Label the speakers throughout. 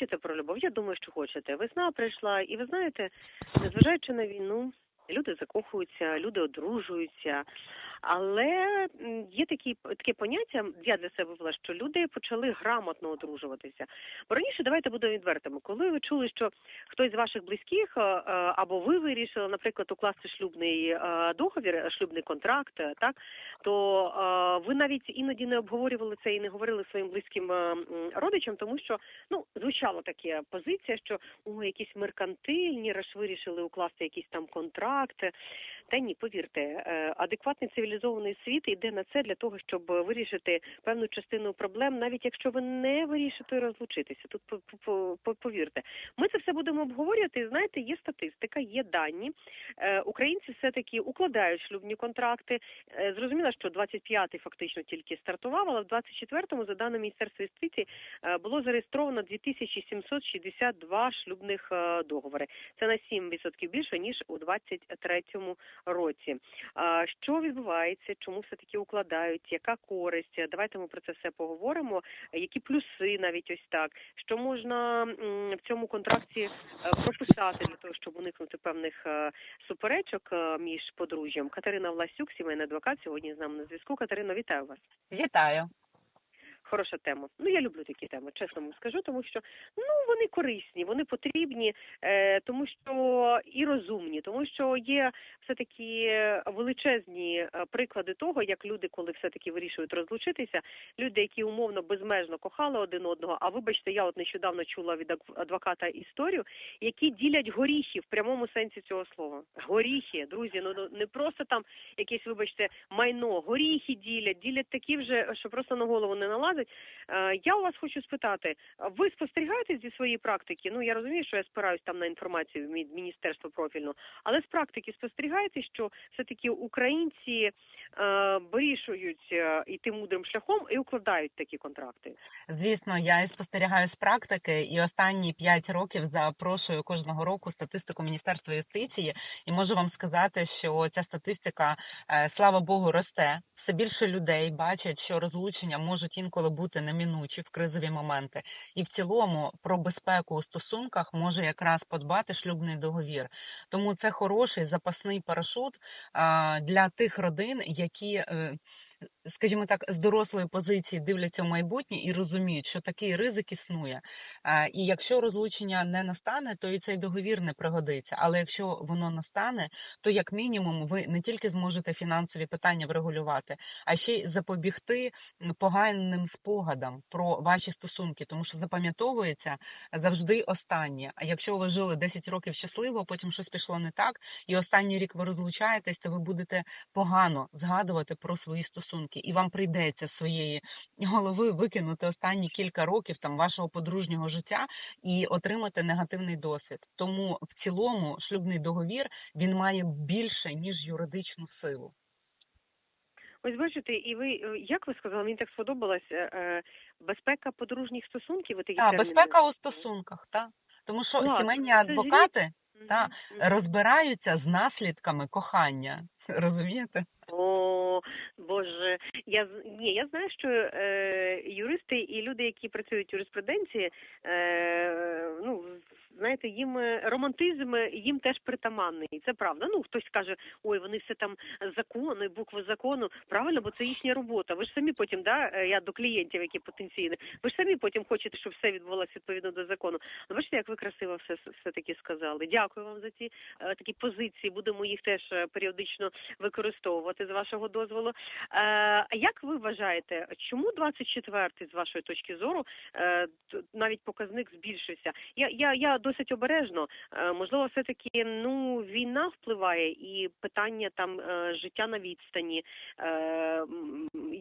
Speaker 1: хочете про любов? Я думаю, що хочете. Весна прийшла, і ви знаєте, незважаючи на війну, люди закохуються, люди одружуються. Але є такі таке поняття, я для себе ввела, що люди почали грамотно одружуватися. Бо раніше давайте будемо відвертими. Коли ви чули, що хтось з ваших близьких е, е, або ви вирішили, наприклад, укласти шлюбний е, договір, шлюбний контракт, так то ви навіть іноді не обговорювали це і не говорили своїм близьким родичам, тому що ну звучала така позиція, що о, якісь меркантильні, раз вирішили укласти якісь там контракти. Та ні, повірте, е, адекватний цивілізований світ йде на це для того, щоб вирішити певну частину проблем, навіть якщо ви не вирішите розлучитися. Тут по- по- по- повірте, ми це все будемо обговорювати. Знаєте, є статистика, є дані. Е, Українці все таки укладають шлюбні контракти. Е, Зрозуміло, що 25-й фактично тільки стартував, але в 24-му, за даними Міністерства юстиції, було зареєстровано 2762 шлюбних договори. Це на 7% більше ніж у 23-му році. Що відбувається? Чому все таки укладають? Яка користь? Давайте ми про це все поговоримо. Які плюси навіть ось так? Що можна в цьому контракті е, прописати для того, щоб уникнути певних е, суперечок е, між подружжям? Катерина Власюк, сімейний адвокат, сьогодні з нами на зв'язку. Катерина, вітаю вас.
Speaker 2: Вітаю.
Speaker 1: Хороша тема. Ну я люблю такі теми, чесно вам скажу, тому що ну вони корисні, вони потрібні, е, тому що і розумні, тому що є все таки величезні е, приклади того, як люди, коли все таки вирішують розлучитися, люди, які умовно безмежно кохали один одного. А вибачте, я от нещодавно чула від адвоката історію, які ділять горіхи в прямому сенсі цього слова. Горіхи, друзі, ну ну, не просто там якесь, вибачте, майно, горіхи ділять, ділять такі вже, що просто на голову не налазить. Е, Я у вас хочу спитати, ви спостерігаєте зі своєї практики? Ну я розумію, що я спираюсь там на інформацію міністерства профільного, але з практики спостерігаєте, що все таки українці е, вирішують е, йти мудрим шляхом і укладають такі контракти.
Speaker 2: Звісно, я і спостерігаю з практики, і останні п'ять років запрошую кожного року статистику Міністерства юстиції, і можу вам сказати, що ця статистика, слава Богу, росте. Все більше людей бачать, що розлучення можуть інколи бути неминучі в кризові моменти, і в цілому про безпеку у стосунках може якраз подбати шлюбний договір. Тому це хороший запасний парашут для тих родин, які. Скажімо так, з дорослої позиції дивляться в майбутнє і розуміють, що такий ризик існує. І якщо розлучення не настане, то і цей договір не пригодиться. Але якщо воно настане, то як мінімум ви не тільки зможете фінансові питання врегулювати, а ще й запобігти поганим спогадам про ваші стосунки, тому що запам'ятовується завжди останнє. А якщо ви жили 10 років щасливо, потім щось пішло не так, і останній рік ви розлучаєтесь, то ви будете погано згадувати про свої стосунки, і вам прийдеться з своєї голови викинути останні кілька років там вашого подружнього життя і отримати негативний досвід. Тому в цілому шлюбний договір він має більше ніж юридичну силу.
Speaker 1: Ось бачите, і ви е, як ви сказали, мені так сподобалось е, е, безпека подружніх стосунків.
Speaker 2: Так,
Speaker 1: терміни
Speaker 2: безпека у стосунках, так тому що
Speaker 1: Клас,
Speaker 2: сімейні адвокати та, розбираються з наслідками кохання. Розумієте?
Speaker 1: О, Боже, я з- ні, я знаю, що е, юристи і люди, які працюють в юриспруденції, е, ну знаєте, їм е, романтизм е, їм теж притаманний. Це правда. Ну хтось каже, ой, вони все там закони, букви закону. Правильно, бо це їхня робота. Ви ж самі потім, да, е, я до клієнтів, які потенційні, ви ж самі потім хочете, щоб все відбувалося відповідно до закону. Ну, бачите, як ви красиво все все таки сказали. Дякую вам за ці е, такі позиції. Будемо їх теж е, періодично використовувати з вашого дозволу. Е, А як ви вважаєте, чому 24-й, з вашої точки зору, е, навіть показник збільшився? Я, я, я досить обережно. Е, Можливо, все таки ну війна впливає і питання там е, життя на відстані. Е,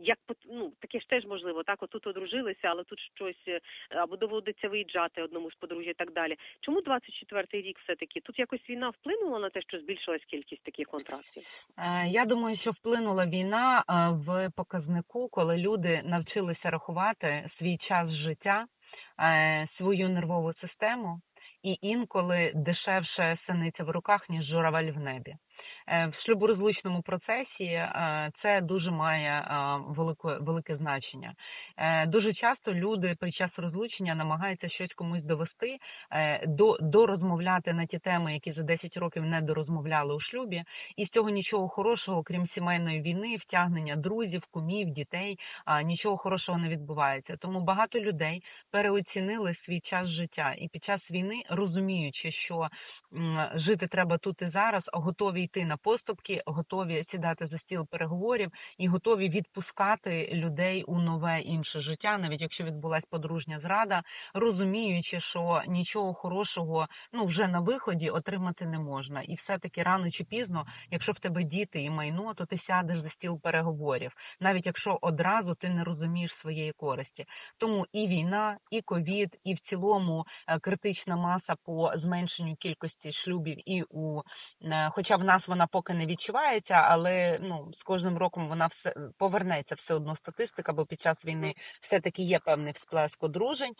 Speaker 1: Як ну таке ж теж можливо, так отут одружилися, але тут щось або доводиться виїжджати одному з подружжя і так далі. Чому 24-й рік все таки? Тут якось війна вплинула на те, що збільшилась кількість таких контрактів?
Speaker 2: Я думаю, що вплинула війна в показнику, коли люди навчилися рахувати свій час життя, свою нервову систему, і інколи дешевше синиця в руках, ніж журавель в небі. Е, В шлюборозлучному процесі е, це дуже має е, велике, велике значення. Дуже часто люди під час розлучення намагаються щось комусь довести, до, дорозмовляти на ті теми, які за 10 років не дорозмовляли у шлюбі, і з цього нічого хорошого, крім сімейної війни, втягнення друзів, кумів, дітей, нічого хорошого не відбувається. Тому багато людей переоцінили свій час життя і під час війни, розуміючи, що жити треба тут і зараз, готові йти на поступки, готові сідати за стіл переговорів і готові відпускати людей у нове інше життя, навіть якщо відбулась подружня зрада, розуміючи, що нічого хорошого ну вже на виході отримати не можна, і все таки рано чи пізно, якщо в тебе діти і майно, то ти сядеш за стіл переговорів, навіть якщо одразу ти не розумієш своєї користі. Тому і війна, і ковід, і в цілому е, критична маса по зменшенню кількості шлюбів, і у е, хоча в нас вона поки не відчувається, але ну з кожним роком вона все повернеться все одно статистика, бо під час війни все таки є певний всплеск одружень.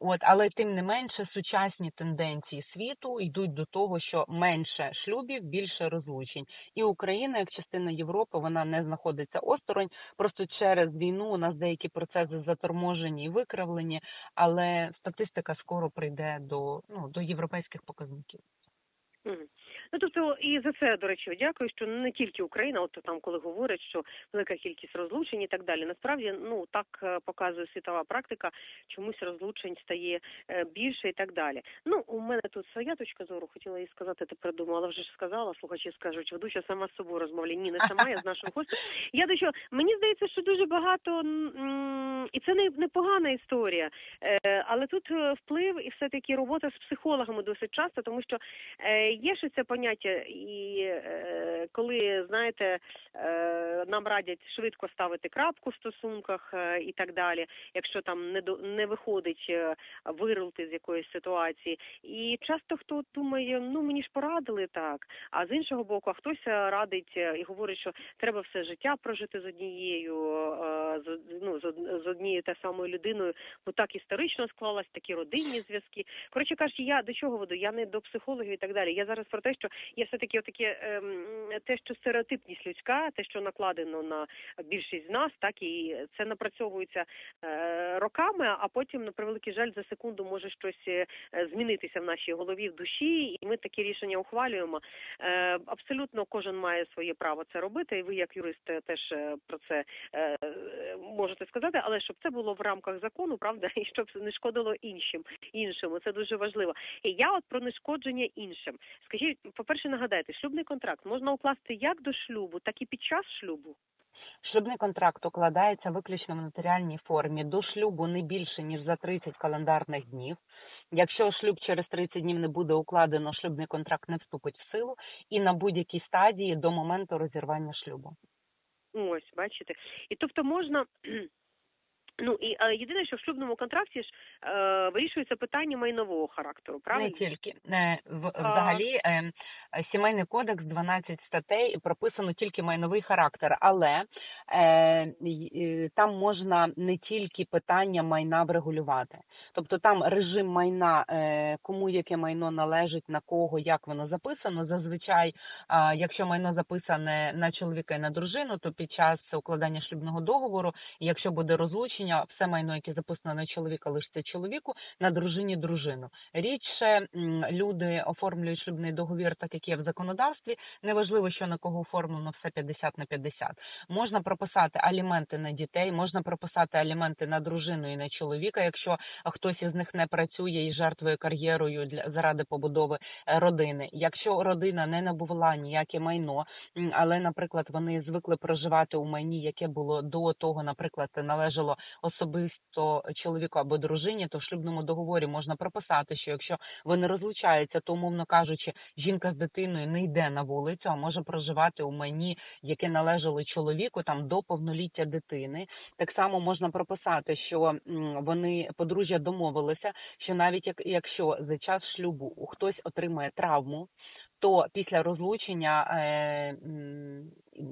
Speaker 2: От але тим не менше сучасні тенденції світу йдуть до того, що менше шлюбів, більше розлучень. І Україна, як частина Європи, вона не знаходиться осторонь. Просто через війну у нас деякі процеси заторможені і викривлені, але статистика скоро прийде до ну до європейських показників.
Speaker 1: Ну тобто і за це, до речі, дякую, що не тільки Україна, от там, коли говорять, що велика кількість розлучень і так далі. Насправді, ну так е, показує світова практика, чомусь розлучень стає е, більше і так далі. Ну, у мене тут своя точка зору, хотіла їй сказати, тепер думала, але вже ж сказала, слухачі скажуть, ведуча сама з собою розмовляє. Ні, не сама, я з нашим гостем. Я до чого, мені здається, що дуже багато, і це не непогана історія, е, але тут вплив і все-таки робота з психологами досить часто, тому що Є ще це поняття, і е, коли знаєте, е, нам радять швидко ставити крапку в стосунках е, і так далі, якщо там не до не виходить е, вирулити з якоїсь ситуації. І часто хто думає, ну мені ж порадили так. А з іншого боку, а хтось е, радить е, і говорить, що треба все життя прожити з однією, е, з, ну, з, однією та самою людиною, бо так історично склалось, такі родинні зв'язки. Коротше кажучи, я до чого веду? Я не до психологів і так далі. Я зараз про те, що є все таки отаке ем, те, що стереотипність людська, те, що накладено на більшість з нас, так і це напрацьовується е, роками, а потім, на превеликий жаль, за секунду може щось е, змінитися в нашій голові, в душі, і ми такі рішення ухвалюємо. Е, абсолютно кожен має своє право це робити, і ви, як юрист, теж про це можете сказати, але щоб це було в рамках закону, правда, і щоб не шкодило іншим іншому. Це дуже важливо. І я от про нешкодження іншим. Скажіть, по-перше, нагадайте, шлюбний контракт можна укласти як до шлюбу, так і під час шлюбу.
Speaker 2: Шлюбний контракт укладається виключно в нотаріальній формі до шлюбу не більше ніж за 30 календарних днів. Якщо шлюб через 30 днів не буде укладено, шлюбний контракт не вступить в силу і на будь-якій стадії до моменту розірвання шлюбу.
Speaker 1: Ось, бачите. І тобто можна. Ну і е, єдине, що в шлюбному контракті ж е, вирішується питання майнового характеру, правильно?
Speaker 2: Не тільки Е, в- взагалі е, е, сімейний кодекс 12 статей прописано тільки майновий характер, але е, е, там можна не тільки питання майна врегулювати. Тобто там режим майна, е, кому яке майно належить, на кого, як воно записано. Зазвичай, а, якщо майно записане на чоловіка і на дружину, то під час укладання шлюбного договору, якщо буде розлучення, все майно, яке записано на чоловіка, лишиться чоловіку, на дружині дружину. Рідше люди оформлюють шлюбний договір, так як є в законодавстві. Неважливо, що на кого оформлено все 50 на 50. Можна прописати аліменти на дітей, можна прописати аліменти на дружину і на чоловіка, якщо хтось із них не працює і жертвує кар'єрою для заради побудови е, родини. Якщо родина не набула ніяке майно, але, наприклад, вони звикли проживати у майні, яке було до того, наприклад, належало особисто чоловіку або дружині, то в шлюбному договорі можна прописати, що якщо вони розлучаються, то умовно кажучи, жінка з дитиною не йде на вулицю, а може проживати у майні, яке належало чоловіку там до повноліття дитини. Так само можна прописати, що вони подружжя домовилися, що навіть як якщо за час шлюбу хтось отримає травму, то після розлучення е,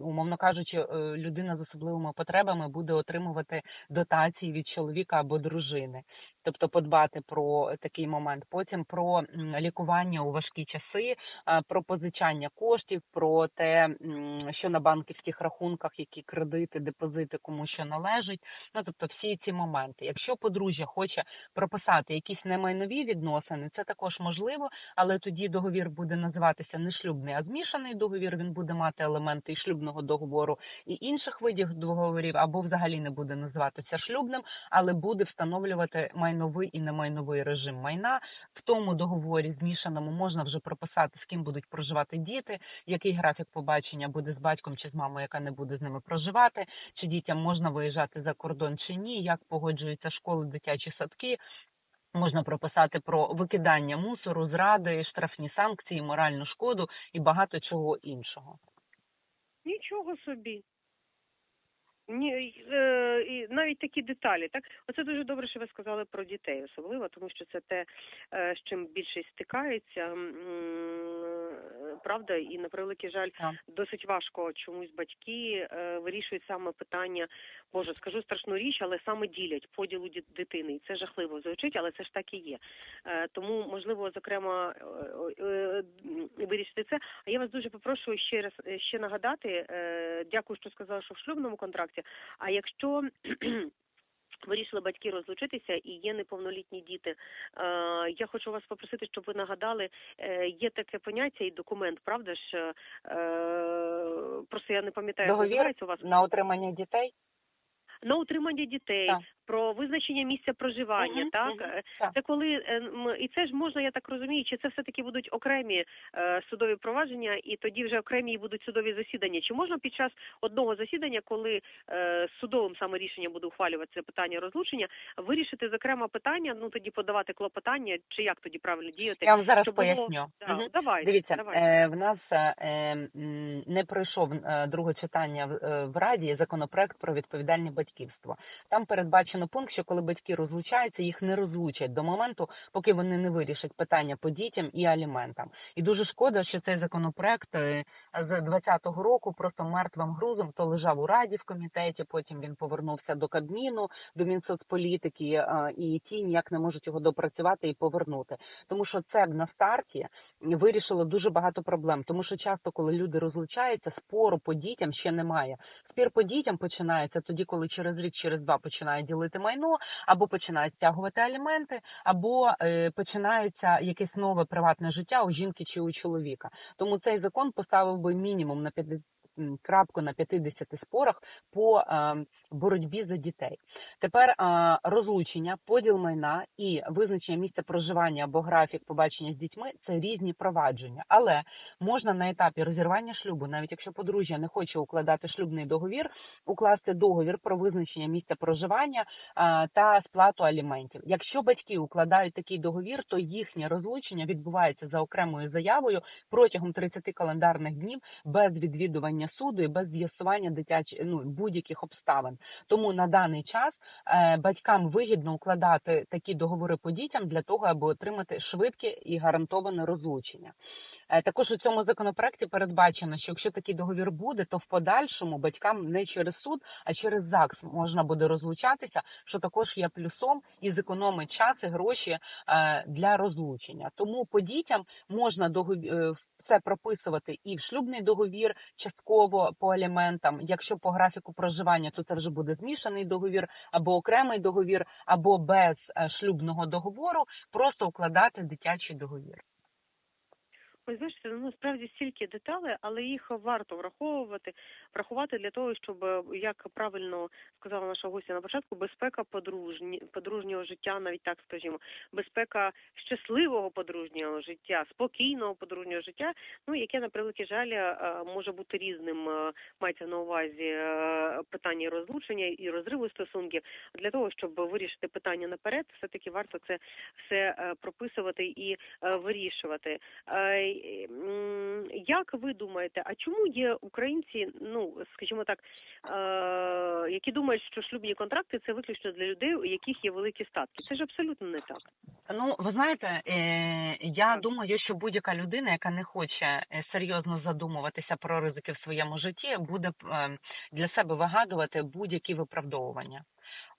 Speaker 2: умовно кажучи, е, людина з особливими потребами буде отримувати дотації від чоловіка або дружини, тобто подбати про такий момент. Потім про лікування у важкі часи, е, про позичання коштів, про те, що на банківських рахунках, які кредити, депозити, кому що належить. Ну тобто всі ці моменти. Якщо подружжя хоче прописати якісь немайнові відносини, це також можливо, але тоді договір буде називатися не шлюбний, а змішаний договір. Він буде мати елементи і шлюбного договору і інших видів договорів, або взагалі не буде називатися шлюбним, але буде встановлювати майновий і немайновий режим майна. В тому договорі змішаному можна вже прописати, з ким будуть проживати діти, який графік побачення буде з батьком чи з мамою, яка не буде з ними проживати, чи дітям можна виїжджати за кордон чи ні, як погоджуються школи, дитячі садки. Можна прописати про викидання мусору, зради, штрафні санкції, моральну шкоду і багато чого іншого.
Speaker 1: Нічого собі. Ні, е, і навіть такі деталі, так оце дуже добре, що ви сказали про дітей, особливо, тому що це те, е, з чим більшість стикається, м, правда, і на превеликий жаль,
Speaker 2: Так.
Speaker 1: досить важко чомусь батьки е, вирішують саме питання. Боже, скажу страшну річ, але саме ділять поділу ді- дитини, і це жахливо звучить, але це ж так і є. Е, тому можливо, зокрема, е, е, вирішити це. А я вас дуже попрошу ще раз ще нагадати. Дякую, що сказали, що в шлюбному контракті. А якщо Вирішили батьки розлучитися і є неповнолітні діти. Я хочу вас попросити, щоб ви нагадали, є таке поняття і документ, правда ж? Просто я не пам'ятаю, як називається у вас
Speaker 2: на отримання дітей.
Speaker 1: На утримання дітей,
Speaker 2: Так.
Speaker 1: Про визначення місця проживання.
Speaker 2: Мгм,
Speaker 1: так
Speaker 2: так.
Speaker 1: це коли е, і це ж можна, я так розумію, чи це все таки будуть окремі е, судові провадження, і тоді вже окремі будуть судові засідання. Чи можна під час одного засідання, коли судовим саме рішенням буде ухвалюватися питання розлучення, вирішити зокрема питання, ну тоді подавати клопотання, чи як тоді правильно діяти?
Speaker 2: Я вам зараз
Speaker 1: щоб було-
Speaker 2: поясню.
Speaker 1: Да,
Speaker 2: Мгм.
Speaker 1: Давай,
Speaker 2: Дивіться,
Speaker 1: давай.
Speaker 2: е, в нас е, не пройшов друге читання в, е, в Раді законопроект про відповідальне батьківство. Там передбачено пункт, що коли батьки розлучаються, їх не розлучать до моменту, поки вони не вирішать питання по дітям і аліментам. І дуже шкода, що цей законопроект е, з 20-го року просто мертвим грузом то лежав у Раді в комітеті, потім він повернувся до Кабміну, до Мінсоцполітики, е, і ті ніяк не можуть його допрацювати і повернути. Тому що це на старті вирішило дуже багато проблем. Тому що часто, коли люди розлучаються, спору по дітям ще немає. Спір по дітям починається тоді, коли через рік, через два починають ділити майно, або починають стягувати аліменти, або е, починається якесь нове приватне життя у жінки чи у чоловіка. Тому цей закон поставив би мінімум на 50 м, крапку на 50 спорах по е, боротьбі за дітей. Тепер е, розлучення, поділ майна і визначення місця проживання або графік побачення з дітьми це різні провадження, але можна на етапі розірвання шлюбу, навіть якщо подружжя не хоче укладати шлюбний договір, укласти договір про визначення місця проживання та сплату аліментів. Якщо батьки укладають такий договір, то їхнє розлучення відбувається за окремою заявою протягом 30 календарних днів без відвідування суду і без з'ясування дитячих ну будь-яких обставин. Тому на даний час е, батькам вигідно укладати такі договори по дітям для того, аби отримати швидке і гарантоване розлучення. Е, Також у цьому законопроекті передбачено, що якщо такий договір буде, то в подальшому батькам не через суд, а через ЗАГС можна буде розлучатися, що також є плюсом і зекономить час і гроші е, для розлучення. Тому по дітям можна договір. Це прописувати і в шлюбний договір частково по аліментам. Якщо по графіку проживання, то це вже буде змішаний договір або окремий договір, або без е, шлюбного договору, просто укладати дитячий договір.
Speaker 1: Ось бачите, ну справді стільки деталей, але їх варто враховувати, врахувати для того, щоб е, як правильно сказала наша гостя на початку, безпека подружні подружнього життя, навіть так скажімо, безпека щасливого подружнього життя, спокійного подружнього життя, ну яке на превеликий жаль е, може бути різним. е, Мається на увазі питання розлучення і розриву стосунків. Для того щоб вирішити питання наперед, все таки варто це все прописувати і вирішувати. Е, як ви думаєте, а чому є українці, ну скажімо так, е, які думають, що шлюбні контракти це виключно для людей, у яких є великі статки? Це ж абсолютно не так.
Speaker 2: Ну, ви знаєте, е, я думаю, що будь-яка людина, яка не хоче е, серйозно задумуватися про ризики в своєму житті, буде е, для себе вигадувати будь-які виправдовування.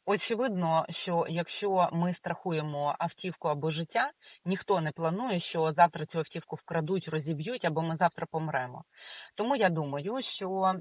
Speaker 2: Очевидно, що якщо ми страхуємо автівку або життя, ніхто не планує, що завтра цю автівку вкрадуть, розіб'ють або ми завтра помремо. Тому я думаю, що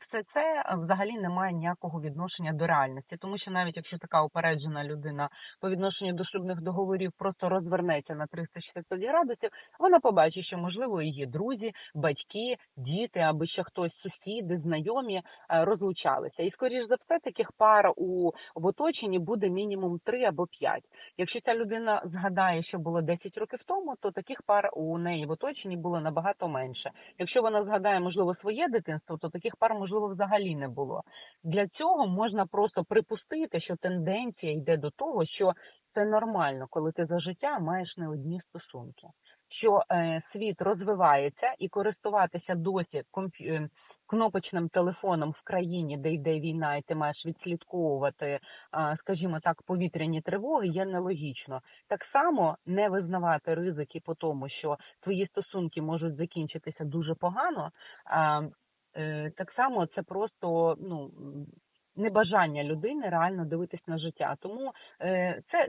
Speaker 2: все це взагалі не має ніякого відношення до реальності, тому що навіть якщо така упереджена людина по відношенню до шлюбних договорів просто розвернеться на 360 градусів, вона побачить, що можливо її друзі, батьки, діти або ще хтось сусіди, знайомі е, розлучалися. І скоріш за все, таких пар у в оточенні буде мінімум 3 або 5. Якщо ця людина згадає, що було 10 років тому, то таких пар у неї в оточенні було набагато менше. Якщо вона згадає, можливо, своє дитинство, то таких пар, можливо, взагалі не було. Для цього можна просто припустити, що тенденція йде до того, що це нормально, коли ти за життя маєш не одні стосунки. Що е, світ розвивається і користуватися досі комп'ю- е, кнопочним телефоном в країні, де йде війна, і ти маєш відслідковувати, скажімо так, повітряні тривоги, є нелогічно. Так само не визнавати ризики по тому, що твої стосунки можуть закінчитися дуже погано. Е, так само це просто ну. Небажання людини реально дивитись на життя, тому е, це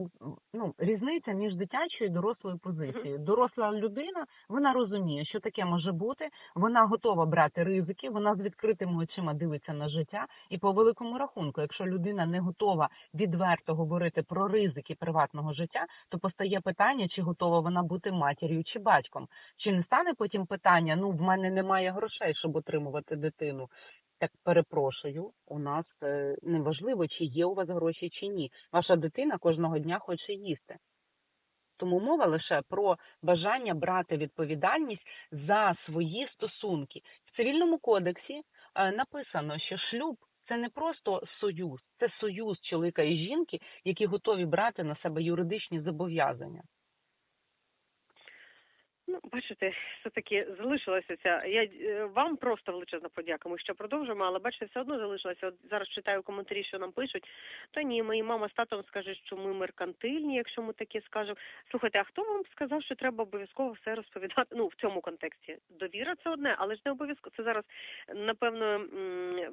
Speaker 2: ну різниця між дитячою і дорослою позицією. Доросла людина вона розуміє, що таке може бути. Вона готова брати ризики, вона з відкритими очима дивиться на життя. І по великому рахунку, якщо людина не готова відверто говорити про ризики приватного життя, то постає питання, чи готова вона бути матір'ю чи батьком. Чи не стане потім питання: ну в мене немає грошей, щоб отримувати дитину. Так перепрошую, у нас е, неважливо, чи є у вас гроші чи ні. Ваша дитина кожного дня хоче їсти. Тому мова лише про бажання брати відповідальність за свої стосунки. В цивільному кодексі е, написано, що шлюб це не просто союз, це союз чоловіка і жінки, які готові брати на себе юридичні зобов'язання.
Speaker 1: Ну, бачите, все таки залишилася ця. Я е, вам просто величезна подяка. Ми ще продовжимо, але бачите, все одно залишилася. От зараз читаю коментарі, що нам пишуть. Та ні, мої мама з татом скаже, що ми меркантильні, якщо ми таке скажемо. Слухайте, а хто вам сказав, що треба обов'язково все розповідати? Ну в цьому контексті довіра це одне, але ж не обов'язково. Це зараз напевно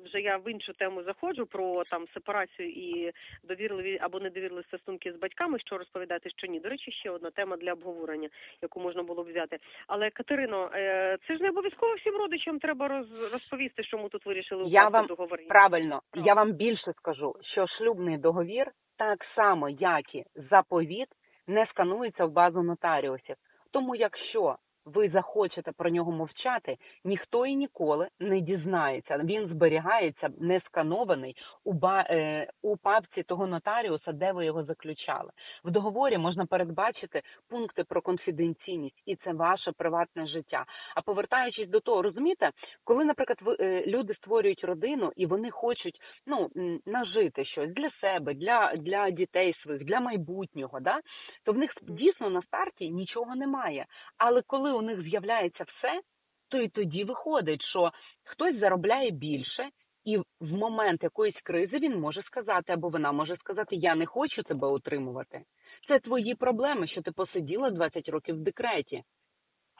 Speaker 1: вже я в іншу тему заходжу про там сепарацію і довірливі або недовірливі стосунки з батьками, що розповідати, що ні. До речі, ще одна тема для обговорення, яку можна було б взяти. Але Катерино, е, це ж не обов'язково всім родичам треба роз, розповісти, що ми тут вирішили
Speaker 2: Я вам
Speaker 1: договори.
Speaker 2: Правильно,
Speaker 1: Так.
Speaker 2: я вам більше скажу, що шлюбний договір так само, як і заповіт, не сканується в базу нотаріусів. Тому, якщо ви захочете про нього мовчати, ніхто і ніколи не дізнається. Він зберігається не сканований у ба е, у папці того нотаріуса, де ви його заключали. В договорі можна передбачити пункти про конфіденційність, і це ваше приватне життя. А повертаючись до того, розумієте, коли, наприклад, ви е, люди створюють родину і вони хочуть ну нажити щось для себе, для, для дітей своїх, для майбутнього, да, то в них дійсно на старті нічого немає. Але коли у них з'являється все, то і тоді виходить, що хтось заробляє більше. І в момент якоїсь кризи він може сказати, або вона може сказати: Я не хочу тебе утримувати. Це твої проблеми, що ти посиділа 20 років в декреті.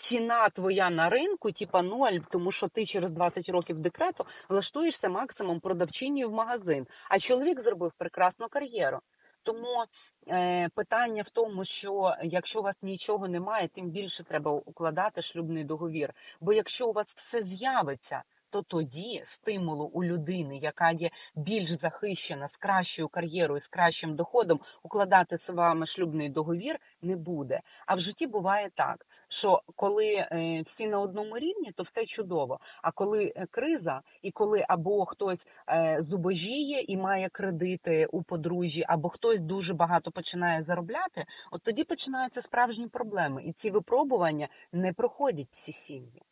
Speaker 2: Ціна твоя на ринку, типа ноль, тому що ти через 20 років декрету влаштуєшся максимум продавчиною в магазин. А чоловік зробив прекрасну кар'єру. Тому е, питання в тому, що якщо у вас нічого немає, тим більше треба укладати шлюбний договір. Бо якщо у вас все з'явиться, то тоді стимулу у людини, яка є більш захищена з кращою кар'єрою, з кращим доходом, укладати з вами шлюбний договір не буде. А в житті буває так, що коли е, всі на одному рівні, то все чудово. А коли е, криза, і коли або хтось е, зубожіє і має кредити у подружжі, або хтось дуже багато починає заробляти, от тоді починаються справжні проблеми, і ці випробування не проходять всі сім'ї.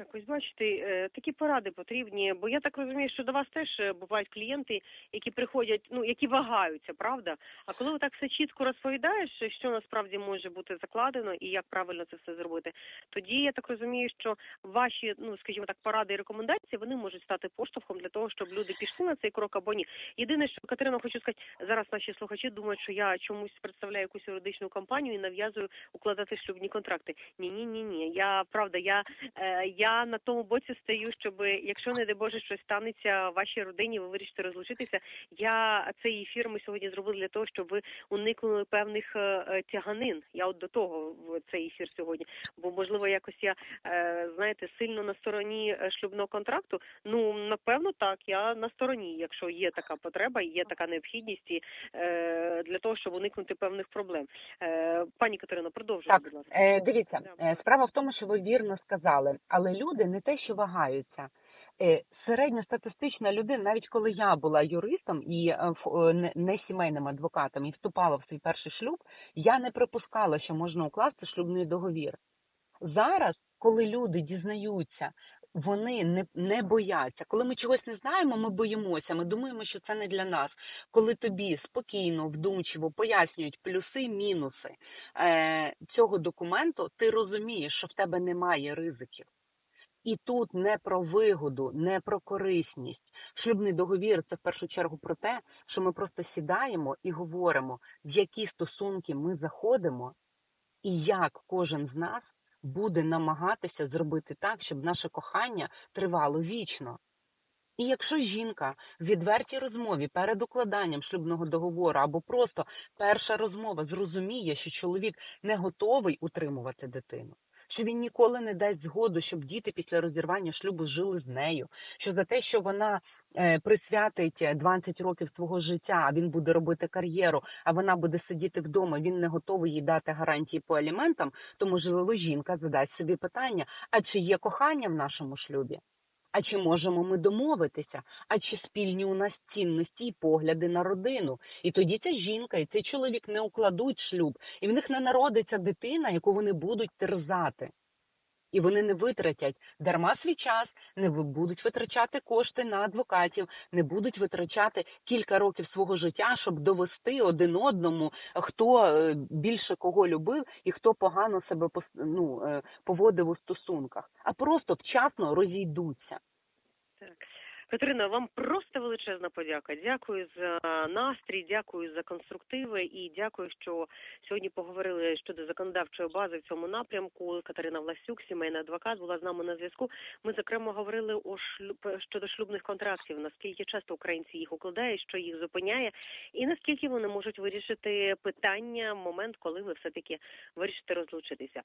Speaker 1: Так, ось бачите, е, такі поради потрібні, бо я так розумію, що до вас теж е, бувають клієнти, які приходять, ну які вагаються, правда? А коли так все чітко розповідаєш, що насправді може бути закладено і як правильно це все зробити, тоді я так розумію, що ваші, ну скажімо так, поради і рекомендації вони можуть стати поштовхом для того, щоб люди пішли на цей крок або ні. Єдине, що Катерина, хочу сказати, зараз наші слухачі думають, що я чомусь представляю якусь юридичну компанію і нав'язую укладати шлюбні контракти. Ні, ні, ні, ні. Я правда, я, е, я на тому боці стою, щоб якщо не дай Боже щось станеться в вашій родині, ви вирішите розлучитися. Я цей ефір ми сьогодні зробили для того, щоб ви уникнули певних е, е, тяганин. Я от до того в цей ефір сьогодні. Бо можливо, якось я е, знаєте сильно на стороні шлюбного контракту. Ну напевно, так. Я на стороні, якщо є така потреба, є така необхідність і, для того, щоб уникнути певних проблем. Пані Катерино, продовжуйте, будь ласка.
Speaker 2: дивіться, справа в тому, що ви вірно сказали, але люди не те, що вагаються. Е, Середньостатистична людина, навіть коли я була юристом і е, е, не сімейним адвокатом і вступала в свій перший шлюб, я не припускала, що можна укласти шлюбний договір. Зараз, коли люди дізнаються, вони не, не бояться. Коли ми чогось не знаємо, ми боїмося. Ми думаємо, що це не для нас. Коли тобі спокійно, вдумчиво пояснюють плюси, мінуси е, цього документу, ти розумієш, що в тебе немає ризиків. І тут не про вигоду, не про корисність. Шлюбний договір це в першу чергу про те, що ми просто сідаємо і говоримо, в які стосунки ми заходимо, і як кожен з нас буде намагатися зробити так, щоб наше кохання тривало вічно. І якщо жінка в відвертій розмові перед укладанням шлюбного договору або просто перша розмова зрозуміє, що чоловік не готовий утримувати дитину, що він ніколи не дасть згоду, щоб діти після розірвання шлюбу жили з нею, що за те, що вона е, присвятить 20 років свого життя, а він буде робити кар'єру, а вона буде сидіти вдома, він не готовий їй дати гарантії по аліментам, то можливо жінка задасть собі питання: а чи є кохання в нашому шлюбі? А чи можемо ми домовитися? А чи спільні у нас цінності і погляди на родину? І тоді ця жінка і цей чоловік не укладуть шлюб, і в них не народиться дитина, яку вони будуть терзати. І вони не витратять дарма свій час, не будуть витрачати кошти на адвокатів, не будуть витрачати кілька років свого життя, щоб довести один одному, хто е, більше кого любив і хто погано себе ну, е, поводив у стосунках, а просто вчасно розійдуться.
Speaker 1: Так. Катерина, вам просто величезна подяка. Дякую за настрій, дякую за конструктиви і дякую, що сьогодні поговорили щодо законодавчої бази в цьому напрямку. Катерина Власюк, сімейний адвокат, була з нами на зв'язку. Ми зокрема говорили о шлюб щодо шлюбних контрактів, наскільки часто українці їх укладають, що їх зупиняє, і наскільки вони можуть вирішити питання в момент, коли ви все таки вирішите розлучитися.